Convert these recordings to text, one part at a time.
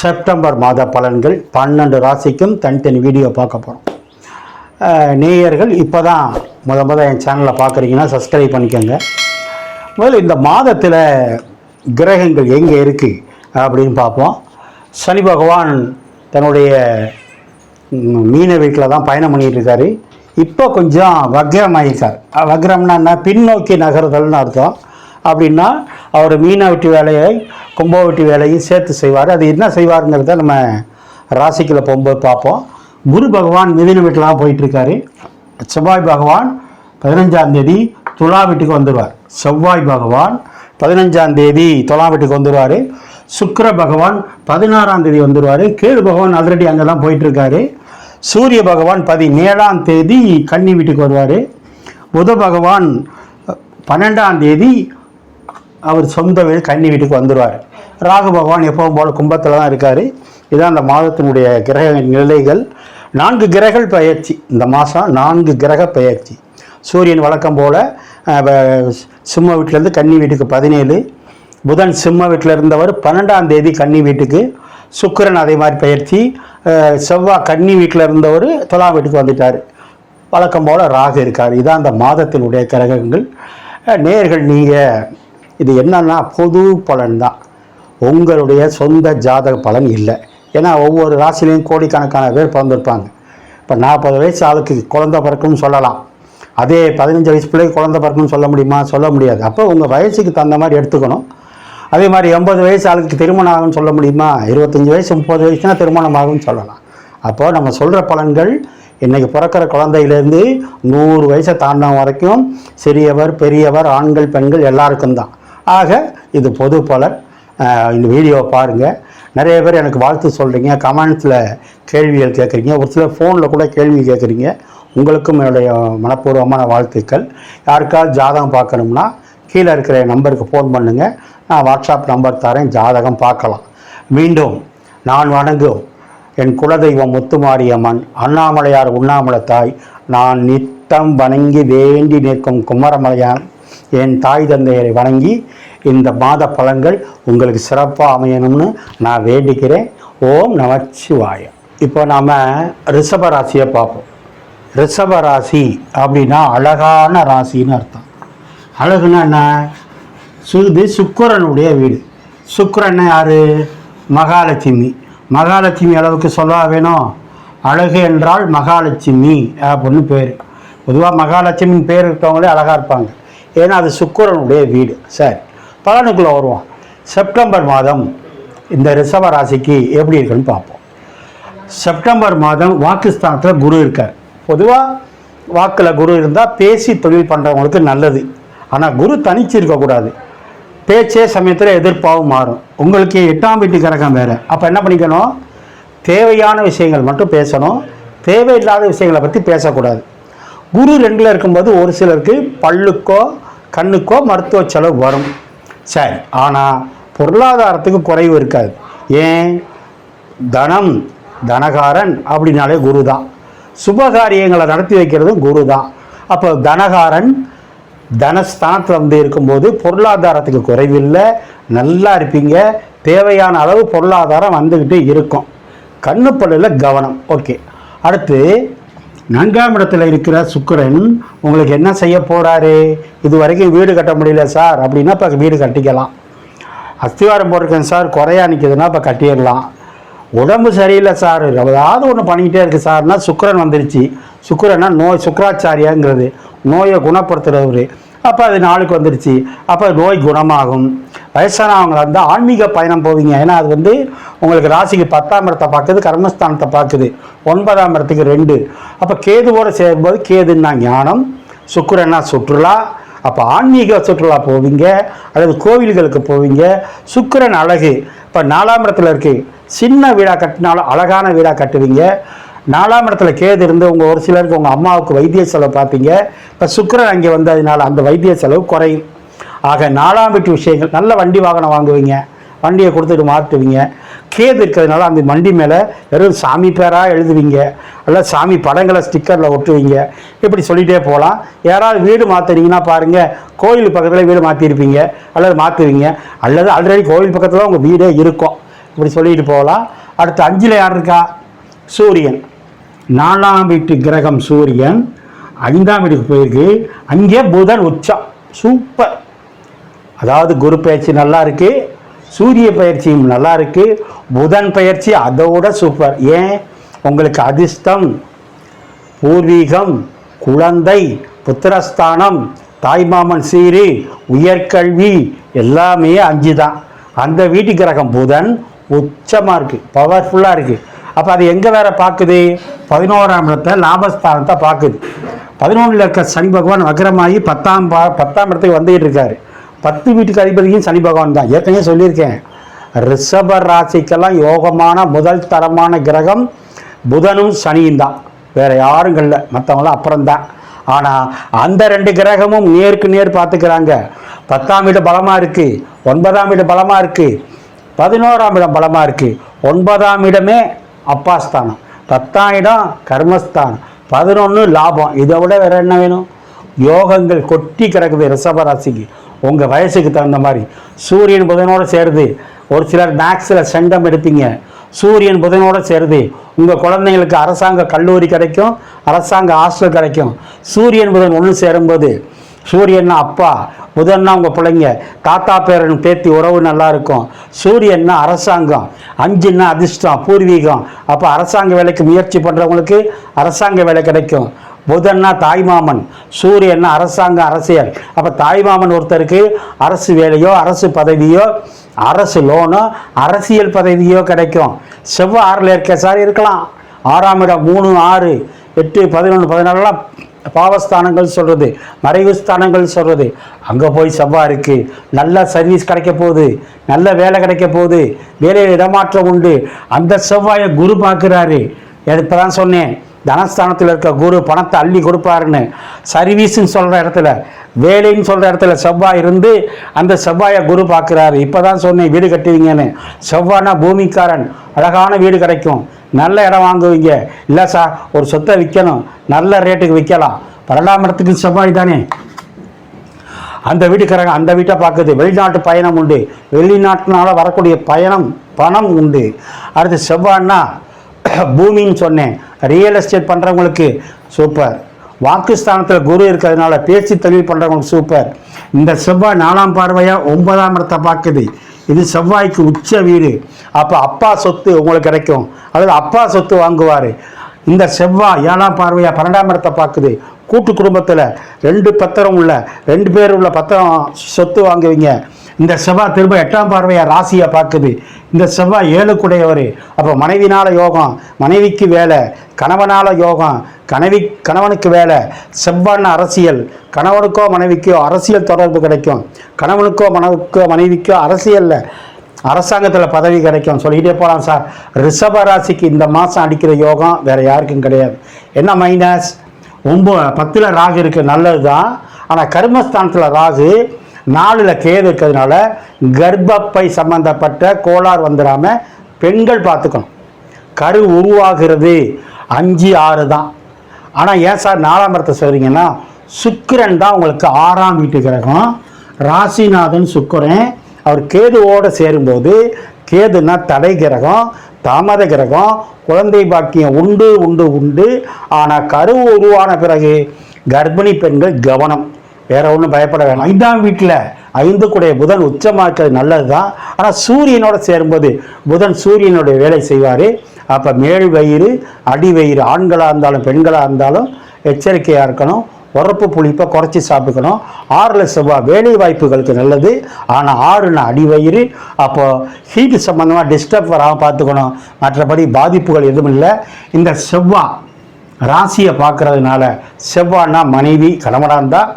September மாத பலன்கள் பன்னெண்டு ராசிக்கும் தனித்தனி வீடியோ பார்க்க போகிறோம் நேயர்கள் இப்போ தான் முத முத என் சேனலை பார்க்குறீங்கன்னா சப்ஸ்கிரைப் பண்ணிக்கோங்க. முதல்ல இந்த மாதத்தில் கிரகங்கள் எங்கே இருக்குது அப்படின்னு பார்ப்போம். சனி பகவான் தன்னுடைய மீன வீட்டில் தான் பயணம் பண்ணிட்டு இருக்காரு. இப்போ கொஞ்சம் வக்ரமாயிருக்கார் அஹ் வக்ரம்னா என்ன? பின்னோக்கி நகர்தல்னு அர்த்தம். அப்படின்னா அவர் மீனா வெட்டி வேலையை கும்ப வெட்டி வேலையும் சேர்த்து செய்வார். அது என்ன செய்வாருங்கிறத நம்ம ராசிக்கில் போகும்போது பார்ப்போம். குரு பகவான் மிதின வீட்டில் போயிட்டுருக்காரு. செவ்வாய் பகவான் பதினஞ்சாம் தேதி துலா வீட்டுக்கு வந்துடுவார். செவ்வாய் பகவான் பதினஞ்சாம் தேதி துலா வீட்டுக்கு வந்துடுவார். சுக்கர பகவான் பதினாறாம் தேதி வந்துடுவார். கேது பகவான் ஆல்ரெடி அங்கே தான் போயிட்டுருக்காரு. சூரிய பகவான் பதினேழாம் தேதி கன்னி வீட்டுக்கு வருவார். புத பகவான் பன்னெண்டாம் தேதி அவர் சொந்த வீடு கன்னி வீட்டுக்கு வந்துடுவார் ராகு பகவான் எப்பவும் போல கும்பத்தில் தான் இருக்கார். இதான் அந்த மாதத்தினுடைய கிரக நிலைகள். நான்கு கிரகங்கள் பயிற்சி இந்த மாதம் நான்கு கிரக பயிற்சி சூரியன் வழக்கம் போல் சிம்ம வீட்டிலேருந்து கன்னி வீட்டுக்கு பதினேழு. புதன் சிம்ம வீட்டில் இருந்தவர் பன்னெண்டாம் தேதி கன்னி வீட்டுக்கு. சுக்கிரன் அதே மாதிரி பயிற்சி செவ்வாய் கன்னி வீட்டில் இருந்தவர் துலாம் வீட்டுக்கு வந்துட்டார். வழக்கம் போல் ராகு இருக்கார். இதான் அந்த மாதத்தினுடைய கிரகங்கள். நேர்கள் நீங்கள் இது என்னன்னா பொது பலன் தான் உங்களுடைய சொந்த ஜாதக பலன் இல்லை. ஏன்னா ஒவ்வொரு ராசிலையும் கோடிக்கணக்கான பேர் பிறந்திருப்பாங்க. இப்போ நாற்பது வயசு ஆளுக்கு குழந்த பிறக்கும்னு சொல்லலாம். அதே பதினஞ்சு வயசு பிள்ளைக்கு குழந்த பிறக்கும்னு சொல்ல முடியுமா? சொல்ல முடியாது. அப்போ உங்கள் வயசுக்கு தகுந்த மாதிரி எடுத்துக்கணும். அதே மாதிரி எண்பது வயசு ஆளுக்கு திருமணம் ஆகும்னு சொல்ல முடியுமா? இருபத்தஞ்சி வயசு முப்பது வயசுனா திருமணம் ஆகும்னு சொல்லலாம். அப்போது நம்ம சொல்கிற பலன்கள் இன்றைக்கி பிறக்கிற குழந்தையிலேருந்து நூறு வயசை தாண்டின வரைக்கும் சிறியவர் பெரியவர் ஆண்கள் பெண்கள் எல்லாருக்கும் தான் ஆக இது பொது பலன். இந்த வீடியோவை பாருங்கள் நிறைய பேர் எனக்கு வாழ்த்து சொல்கிறீங்க கமெண்ட்ஸில் கேள்விகள் கேட்குறீங்க ஒரு சிலர் ஃபோனில் கூட கேள்வி கேட்குறீங்க உங்களுக்கும் என்னுடைய மனப்பூர்வமான வாழ்த்துக்கள். யாருக்காவது ஜாதகம் பார்க்கணும்னா கீழே இருக்கிற நம்பருக்கு ஃபோன் பண்ணுங்கள் நான் வாட்ஸ்அப் நம்பர் தரேன் ஜாதகம் பார்க்கலாம். மீண்டும் நான் வணங்கும் என் குலதெய்வம் முத்துமாரியம்மன் அண்ணாமலையார் உண்ணாமலை தாய் நான் நித்தம் வணங்கி வேண்டி நிற்கும் குமரமலையான் என் தாய் தந்தையரை வணங்கி இந்த மாத பலன்கள் உங்களுக்கு சிறப்பாக அமையணும்னு நான் வேண்டிக்கிறேன். ஓம் நமச்சிவாய. இப்போ நாம் ரிஷப ராசியை பார்ப்போம். ரிஷப ராசி அப்படின்னா அழகான ராசின்னு அர்த்தம். அழகுன்னா என்ன? சு- இது வீடு. சுக்கரன் யார்? மகாலட்சுமி. மகாலட்சுமி அளவுக்கு சொல்லவா வேணும். அழகு என்றால் மகாலட்சுமி அப்படின்னு பேர். பொதுவாக மகாலட்சுமின்னு பேர் இருக்கவங்களே அழகாக இருப்பாங்க. ஏன்னா அது சுக்கரனுடைய வீடு. சரி பலனுக்குள்ளே வருவோம். செப்டம்பர் மாதம் இந்த ரிஷப ராசிக்கு எப்படி இருக்குன்னு பார்ப்போம். செப்டம்பர் மாதம் வாக்குஸ்தானத்தில் குரு இருக்கார். பொதுவாக வாக்கில் குரு இருந்தால் பேசி தொழில் பண்ணுறவங்களுக்கு நல்லது. ஆனால் குரு தனிச்சு இருக்கக்கூடாது பேச்சே சமயத்தில் எதிர்ப்பாகவும் மாறும். உங்களுக்கு எட்டாம் வீட்டு கிரகம் வேறு. அப்போ என்ன பண்ணிக்கணும்? தேவையான விஷயங்கள் மட்டும் பேசணும். தேவையில்லாத விஷயங்களை பற்றி பேசக்கூடாது. குரு ரெண்டில் இருக்கும்போது ஒரு சிலருக்கு பல்லுக்கோ கண்ணுக்கோ மருத்துவ செலவு வரும். சரி ஆனால் பொருளாதாரத்துக்கு குறைவு இருக்காது. ஏன்? தனம் தனகாரன் அப்படின்னாலே குரு தான் சுபகாரியங்களை நடத்தி வைக்கிறதும் குரு தான் அப்போ தனகாரன் தனஸ்தானத்தில் வந்து இருக்கும்போது பொருளாதாரத்துக்கு குறைவில்லை நல்லா இருப்பீங்க தேவையான அளவு பொருளாதாரம் வந்துக்கிட்டே இருக்கும். கண்ணுப்பல்லில் கவனம். ஓகே. அடுத்து நான்காம் இடத்துல இருக்கிற சுக்கரன் உங்களுக்கு என்ன செய்ய போகிறாரு இது வரைக்கும் வீடு கட்ட முடியல சார். அப்படின்னா இப்போ வீடு கட்டிக்கலாம். அஸ்திவாரம் போட்டிருக்கேன் சார். குறையா நிற்கிதுன்னா இப்போ கட்டிடலாம். உடம்பு சரியில்லை சார். ஏதாவது ஒன்று பண்ணிக்கிட்டே இருக்குது சார்னா சுக்கரன் வந்துருச்சு. சுக்கரன்னா நோய் சுக்கராச்சாரியாங்கிறது. நோயை குணப்படுத்துகிறவர் அப்போ அது நாளுக்கு வந்துடுச்சு. அப்போ நோய் குணமாகும். வயசானவங்க இருந்தால் ஆன்மீக பயணம் போவீங்க. ஏன்னா அது வந்து உங்களுக்கு ராசிக்கு பத்தாம் இடத்தை பார்க்குது கர்மஸ்தானத்தை பார்க்குது. ஒன்பதாம் இடத்துக்கு ரெண்டு. அப்போ கேதுவோடு சேரும்போது கேதுன்னா ஞானம் சுக்கிரன்னா சுற்றுலா. அப்போ ஆன்மீக சுற்றுலா போவீங்க அல்லது கோவில்களுக்கு போவீங்க. சுக்கிரன் அழகு. இப்போ நாலாம் இடத்துல இருக்குது சின்ன வீடாக கட்டினாலும் அழகான வீடாக கட்டுவீங்க. நாலாம் இடத்துல கேது இருந்து உங்கள் ஒரு சிலருக்கு உங்கள் அம்மாவுக்கு வைத்திய செலவு பார்ப்பீங்க இப்போ சுக்கிரன் அங்கே வந்ததுனால அந்த வைத்திய செலவு குறையும். ஆக நாலாம் வீட்டு விஷயங்கள் நல்ல வண்டி வாகனம் வாங்குவீங்க. வண்டியை கொடுத்துட்டு மாற்றுவீங்க கேது இருக்கிறதுனால அந்த வண்டி மேலே வெறும் சாமி பேராக எழுதுவீங்க. அல்ல சாமி படங்களை ஸ்டிக்கரில் ஒட்டுவீங்க. இப்படி சொல்லிகிட்டே போகலாம் யாராவது வீடு மாற்றுறீங்கன்னா பாருங்கள் கோயில் பக்கத்தில் வீடு மாற்றிருப்பீங்க அல்லது மாற்றுவீங்க அல்லது ஆல்ரெடி கோயில் பக்கத்தில் உங்கள் வீடே இருக்கும். இப்படி சொல்லிட்டு போகலாம் அடுத்து அஞ்சில் யார் இருக்கா? சூரியன். நாலாம் வீட்டு கிரகம் சூரியன் ஐந்தாம் வீட்டுக்கு போயிருக்கு. அங்கே புதன் உச்சம் சூப்பர். அதாவது குரு பயிற்சி நல்லா இருக்கு. சூரிய பயிற்சியும் நல்லா இருக்கு. புதன் பயிற்சி அதோட சூப்பர். ஏன்? உங்களுக்கு அதிர்ஷ்டம் பூர்வீகம் குழந்தை புத்திரஸ்தானம் தாய்மாமன் சீரு உயர்கல்வி எல்லாமே அஞ்சு தான் அந்த வீட்டு கிரகம் புதன் உச்சமாக இருக்குது பவர்ஃபுல்லாக இருக்குது அப்போ அது எங்கே வேற பார்க்குது பதினோராம் இடத்தை லாபஸ்தானத்தை பார்க்குது. பதினொன்றில் இருக்க சனி பகவான் வக்ரமாகி பத்தாம் பா பத்தாம் இடத்துக்கு வந்துகிட்டு இருக்காரு. பத்து வீட்டுக்கு அதிபதியும் சனி பகவான் தான். ஏற்கனவே சொல்லியிருக்கேன். ரிஷப ராசிக்கெல்லாம் யோகமான முதல் தரமான கிரகம் புதனும் சனியும் தான். வேறு யாரும் இல்லை. மற்றவங்களாம் அப்புறம்தான். ஆனால் அந்த ரெண்டு கிரகமும் நேருக்கு நேர் பார்த்துக்கிறாங்க. பத்தாம் வீடு பலமாக இருக்குது ஒன்பதாம் வீடு பலமாக இருக்குது பதினோராம் இடம் பலமாக இருக்குது ஒன்பதாம் இடமே அப்பாஸ்தானம். பத்தாயிரம் கர்மஸ்தானம். பதினொன்று லாபம். இதை விட வேறு என்ன வேணும்? யோகங்கள் கொட்டி கிடக்குது ரிஷபராசிக்கு. உங்கள் வயசுக்கு தகுந்த மாதிரி. சூரியன் புதனோடு சேருது. ஒரு சிலர் மேக்ஸில் செண்டம் எடுப்பீங்க சூரியன் புதனோடு சேருது. உங்கள் குழந்தைங்களுக்கு அரசாங்க கல்லூரி கிடைக்கும். அரசாங்க ஹாஸ்டல் கிடைக்கும். சூரியன் புதன் ஒன்று சேரும்போது சூரியன்னா அப்பா புதன்னா உங்கள் பிள்ளைங்க தாத்தா பேரன் பேத்தி உறவு நல்லா இருக்கும். சூரியன்னா அரசாங்கம் அஞ்சுன்னா அதிர்ஷ்டம் பூர்வீகம். அப்போ அரசாங்க வேலைக்கு முயற்சி பண்ணுறவங்களுக்கு அரசாங்க வேலை கிடைக்கும். புதன்னா தாய்மாமன் சூரியன்னா அரசாங்க அரசியல். அப்போ தாய்மாமன் ஒருத்தருக்கு அரசு வேலையோ அரசு பதவியோ அரசு லோனோ அரசியல் பதவியோ கிடைக்கும். செவ்வாய் ஆறில் இருக்க சார் இருக்கலாம். ஆறாம் இடம் மூணு ஆறு எட்டு பதினொன்று பதினாலாம் பாவஸ்தானங்கள் சொல்கிறது மறைவு ஸ்தானங்கள் சொல்கிறது அங்கே போய் செவ்வாய் இருக்குது நல்ல சர்வீஸ் கிடைக்க போகுது. நல்ல வேலை கிடைக்க போகுது. வேலையில் இடமாற்றம் உண்டு. அந்த செவ்வாயை குரு பார்க்குறாரு. இப்போ தான் சொன்னேன் தனஸ்தானத்தில் இருக்க குரு பணத்தை அள்ளி கொடுப்பாருன்னு. சர்வீஸ்ன்னு சொல்கிற இடத்துல வேலைன்னு சொல்கிற இடத்துல செவ்வாய் இருந்து அந்த செவ்வாயை குரு பார்க்குறாரு. இப்போ தான் சொன்னேன் வீடு கட்டுவீங்கன்னு. செவ்வாய்னா பூமிக்காரன். அழகான வீடு கிடைக்கும். நல்ல இடம் வாங்குவீங்க. இல்லை சார் ஒரு சொத்தை விற்கணும் நல்ல ரேட்டுக்கு விற்கலாம் பன்னெண்டாம் இடத்துக்கு செவ்வாய் தானே? அந்த வீட்டுக்காரங்க அந்த வீட்டை பார்க்குது. வெளிநாட்டு பயணம் உண்டு. வெளிநாட்டினால் வரக்கூடிய பயணம் பணம் உண்டு. அடுத்து செவ்வாய்னா பூமின்னு சொன்னேன். ரியல் எஸ்டேட் பண்ணுறவங்களுக்கு சூப்பர் வாக்குஸ்தானத்தில் குரு இருக்கிறதுனால பேச்சு தொழில் பண்ணுறவங்களுக்கு சூப்பர் இந்த செவ்வாய் நாலாம் பார்வையாக ஒன்பதாம் இடத்தை பார்க்குது. இது செவ்வாய்க்கு உச்ச வீடு. அப்போ அப்பா சொத்து உங்களுக்கு கிடைக்கும். அதாவது அப்பா சொத்து வாங்குவார். இந்த செவ்வாய் ஏழாம் பார்வையாக பன்னெண்டாம் இடத்தை பார்க்குது. கூட்டு குடும்பத்தில் ரெண்டு பத்திரம் உள்ள ரெண்டு பேர் உள்ள பத்திரம் சொத்து வாங்குவீங்க. இந்த செவ்வாய் திரும்ப எட்டாம் பார்வையாக ராசியை பார்க்குது. இந்த செவ்வாய் ஏழுக்குடையவர். அப்போ மனைவினால யோகம் மனைவிக்கு வேலை கணவனால யோகம் கணவி கணவனுக்கு வேலை செவ்வாய்னா அரசியல் கணவனுக்கோ மனைவிக்கோ அரசியல் தொடர்பு கிடைக்கும். கணவனுக்கோ மனைவிக்கோ மனைவிக்கோ அரசியலில் அரசாங்கத்தில் பதவி கிடைக்கும். சொல்லிக்கிட்டே போகலாம் சார். ரிஷப ராசிக்கு இந்த மாதம் அடிக்கிற யோகம் வேறு யாருக்கும் கிடையாது. என்ன மைனஸ் ஒம்பது பத்தில் ராகு இருக்குது நல்லது தான் ஆனால் கர்மஸ்தானத்தில் ராகு நாலில் கேது இருக்கிறதுனால கர்ப்பப்பை சம்பந்தப்பட்ட கோளாறு வந்துடாமல் பெண்கள் பார்த்துக்கணும். கரு உருவாகிறது. அஞ்சு ஆறு தான். ஆனால் ஏன் சார் நாலாம் இடத்தை சொல்கிறீங்கன்னா சுக்கிரன் தான் உங்களுக்கு ஆறாம் வீட்டு கிரகம். ராசிநாதன் சுக்கிரன். அவர் கேதுவோடு சேரும்போது கேதுன்னா தடை கிரகம் தாமத கிரகம் குழந்தை பாக்கியம் உண்டு உண்டு உண்டு. ஆனால் கரு உருவான பிறகு கர்ப்பிணி பெண்கள் கவனம். வேற ஒன்றும் பயப்பட வேணாம். ஐந்தாம் வீட்டில் ஐந்து கூடைய புதன் உச்சமாக இருக்கிறது நல்லது தான் ஆனால் சூரியனோட சேரும்போது புதன் சூரியனுடைய வேலை செய்வார். அப்போ மேல் வயிறு அடி வயிறு ஆண்களாக இருந்தாலும் பெண்களாக இருந்தாலும் எச்சரிக்கையாக இருக்கணும். உரப்பு புளிப்பை குறைச்சி சாப்பிட்டுக்கணும். ஆறில் செவ்வாய் வேலை வாய்ப்புகளுக்கு நல்லது. ஆனால் ஆறுனா அடி வயிறு அப்போது ஹீட்டு சம்மந்தமாக டிஸ்டர்ப் வராமல் பார்த்துக்கணும். மற்றபடி பாதிப்புகள் எதுவும் இல்லை. இந்த செவ்வாய் ராசியை பார்க்கறதுனால செவ்வாய்னா மனைவி கணவனாக இருந்தால்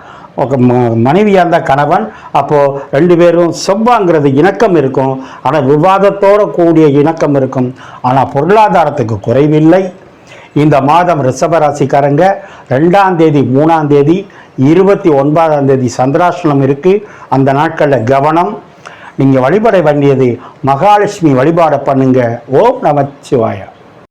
மனைவியாக இருந்த கணவன். அப்போது ரெண்டு பேரும் செவ்வாங்கிறது இணக்கம் இருக்கும். ஆனால் விவாதத்தோடு கூடிய இணக்கம் இருக்கும். ஆனால் பொருளாதாரத்துக்கு குறைவில்லை. இந்த மாதம் ரிஷபராசிக்காரங்க ரெண்டாம் தேதி மூணாம் தேதி இருபத்தி ஒன்பதாம் தேதி சந்திராஷ்டமம் இருக்குது அந்த நாட்களில் கவனம். நீங்கள் வழிபட வேண்டியது மகாலட்சுமி வழிபாடை பண்ணுங்க. ஓம் நமச்சிவாயா